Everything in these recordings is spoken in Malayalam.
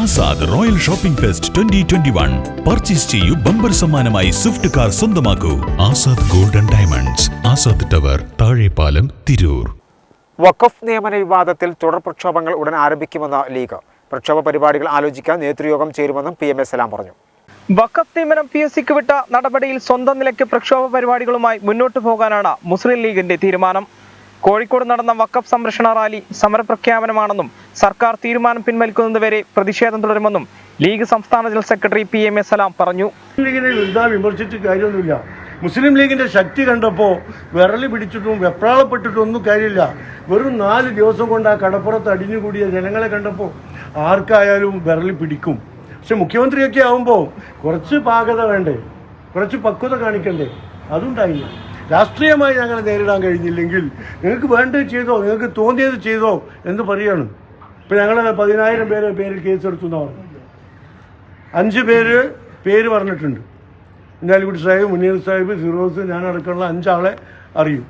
Azad royal shopping fest twenty twenty one. Purchase ചെയ്യൂ ബമ്പർ സമ്മാനമായി സ്വിഫ്റ്റ് കാർ സ്വന്തമാക്കൂ. Azad golden diamonds Azad tower Thazhepalam Tirur. വഖഫ് നിയമന വിവാദത്തിൽ തുടർ പ്രക്ഷോഭങ്ങൾ ഉടൻ ആരംഭിക്കുമെന്ന് ലീഗ്. പ്രക്ഷോഭ പരിപാടികൾ ആലോചിക്കാൻ നേതൃയോഗം ചേരുമെന്നും പി എം എ സലാം പറഞ്ഞു. വഖഫ് നിയമനം പി എസ് സിക്ക് വിട്ട നടപടിയിൽ സ്വന്തം നിലയ്ക്ക് പ്രക്ഷോഭ പരിപാടികളുമായി മുന്നോട്ടു പോകാനാണ് മുസ്ലിം ലീഗിന്റെ തീരുമാനം. കോഴിക്കോട് നടന്ന വക്കഫ് സംരക്ഷണ റാലി സമരപ്രഖ്യാപനമാണെന്നും സർക്കാർ തീരുമാനം പിൻവലിക്കുന്നതുവരെ പ്രതിഷേധം തുടരുമെന്നും ലീഗ് സംസ്ഥാന general secretary P M A Salam പറഞ്ഞു. കാര്യമൊന്നുമില്ല. മുസ്ലിം ലീഗിന്റെ ശക്തി കണ്ടപ്പോൾ വിരളി പിടിച്ചിട്ടും വെപ്രാളപ്പെട്ടിട്ടും ഒന്നും കാര്യമില്ല. വെറും നാല് ദിവസം കൊണ്ട് ആ കടപ്പുറത്ത് അടിഞ്ഞുകൂടിയ ജനങ്ങളെ കണ്ടപ്പോൾ ആർക്കായാലും വിരളി പിടിക്കും. പക്ഷെ മുഖ്യമന്ത്രിയൊക്കെ ആവുമ്പോൾ കുറച്ച് പാകത വേണ്ടേ? കുറച്ച് പക്വത കാണിക്കണ്ടേ? അതുണ്ടായില്ല. രാഷ്ട്രീയമായി ഞങ്ങളെ നേരിടാൻ കഴിഞ്ഞില്ലെങ്കിൽ നിങ്ങൾക്ക് വേണ്ടത് ചെയ്തോ നിങ്ങൾക്ക് തോന്നിയത് ചെയ്തോ എന്ന് പറയാണ്. ഇപ്പം ഞങ്ങൾ പതിനായിരം പേര് പേരിൽ കേസെടുത്തു എന്ന് പറഞ്ഞു അഞ്ച് പേര് പേര് പറഞ്ഞിട്ടുണ്ട്. ഇന്നാലിക്കുട്ടി സാഹിബ് മുനീർ സാഹിബ് ഫിറോസ് ഞാൻ അടക്കമുള്ള അഞ്ചാളെ അറിയും.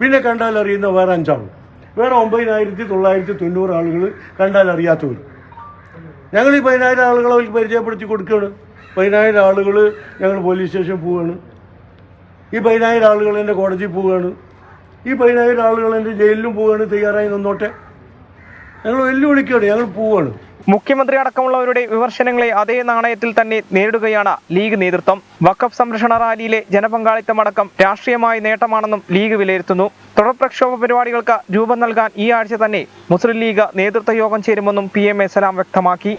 പിന്നെ കണ്ടാൽ അറിയുന്ന വേറെ അഞ്ചാൾ വേറെ ഒമ്പതിനായിരത്തി തൊള്ളായിരത്തി തൊണ്ണൂറ് ആളുകൾ കണ്ടാൽ അറിയാത്തവർ ഞങ്ങൾ ഈ പതിനായിരം ആളുകളെ അവർക്ക് പരിചയപ്പെടുത്തി കൊടുക്കുകയാണ്. പതിനായിരം ആളുകൾ ഞങ്ങൾ പോലീസ് സ്റ്റേഷൻ പോവുകയാണ്. ഈ പതിനായിരം ആളുകൾ എന്റെ കോടതിയിൽ പോവുകയാണ്. ഈ പതിനായിരം ആളുകൾ എന്റെ ജയിലിലും പോവുകയാണ് തയ്യാറായി നിന്നോട്ടെ. ഞങ്ങൾ വെല്ലുവിളിക്കുകയാണ് ഞങ്ങൾ പോവുകയാണ്. മുഖ്യമന്ത്രി അടക്കമുള്ളവരുടെ വിമർശനങ്ങളെ അതേ നാണയത്തിൽ തന്നെ നേരിടുകയാണ് ലീഗ് നേതൃത്വം. വഖഫ് സംരക്ഷണ റാലിയിലെ ജനപങ്കാളിത്തമടക്കം രാഷ്ട്രീയമായ നേട്ടമാണെന്നും ലീഗ് വിലയിരുത്തുന്നു. തുടർ പ്രക്ഷോഭ പരിപാടികൾക്ക് രൂപം നൽകാൻ ഈ ആഴ്ച തന്നെ മുസ്ലിം ലീഗ് നേതൃത്വ യോഗം ചേരുമെന്നും പി എം എ സലാം വ്യക്തമാക്കി.